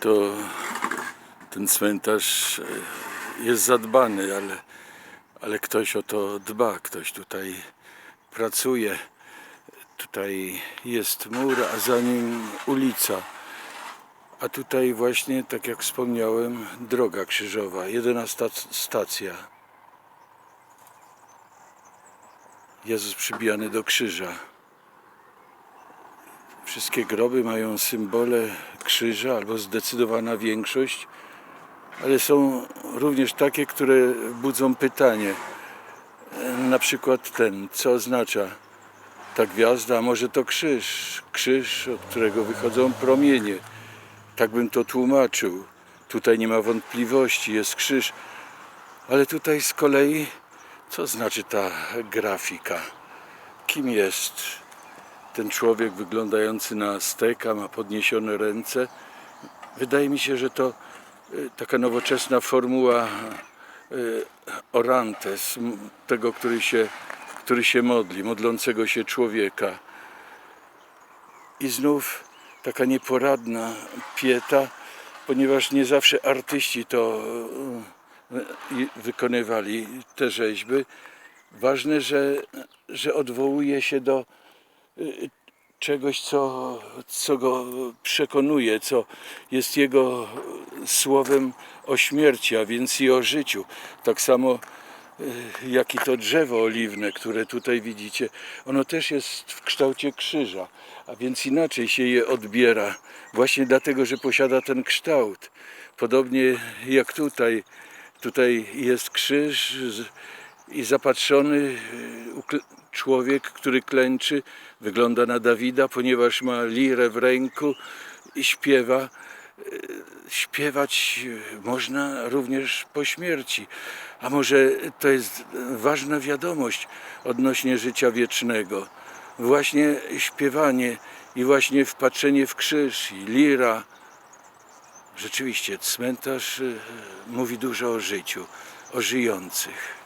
to ten cmentarz e, jest zadbany, ale, ale ktoś o to dba, ktoś tutaj pracuje. Tutaj jest mur, a za nim ulica. A tutaj właśnie, tak jak wspomniałem, droga krzyżowa, jedyna stac- stacja. Jezus przybijany do krzyża. Wszystkie groby mają symbole krzyża, albo zdecydowana większość, ale są również takie, które budzą pytanie. Na przykład ten, co oznacza ta gwiazda, a może to krzyż, krzyż, od którego wychodzą promienie. Tak bym to tłumaczył. Tutaj nie ma wątpliwości, jest krzyż, ale tutaj z kolei, co znaczy ta grafika? Kim jest ten człowiek wyglądający na Azteka, ma podniesione ręce? Wydaje mi się, że to y, taka nowoczesna formuła y, orantes, tego, który się, który się modli, modlącego się człowieka. I znów taka nieporadna pieta, ponieważ nie zawsze artyści to y, wykonywali te rzeźby. Ważne, że, że odwołuje się do czegoś, co, co go przekonuje, co jest jego słowem o śmierci, a więc i o życiu. Tak samo y, jak i to drzewo oliwne, które tutaj widzicie, ono też jest w kształcie krzyża, a więc inaczej się je odbiera, właśnie dlatego, że posiada ten kształt. Podobnie jak tutaj, tutaj jest krzyż i zapatrzony ukl- człowiek, który klęczy, wygląda na Dawida, ponieważ ma lirę w ręku i śpiewa śpiewać można również po śmierci. A może to jest ważna wiadomość odnośnie życia wiecznego. Właśnie śpiewanie i właśnie wpatrzenie w krzyż i lira. Rzeczywiście, cmentarz mówi dużo o życiu, o żyjących.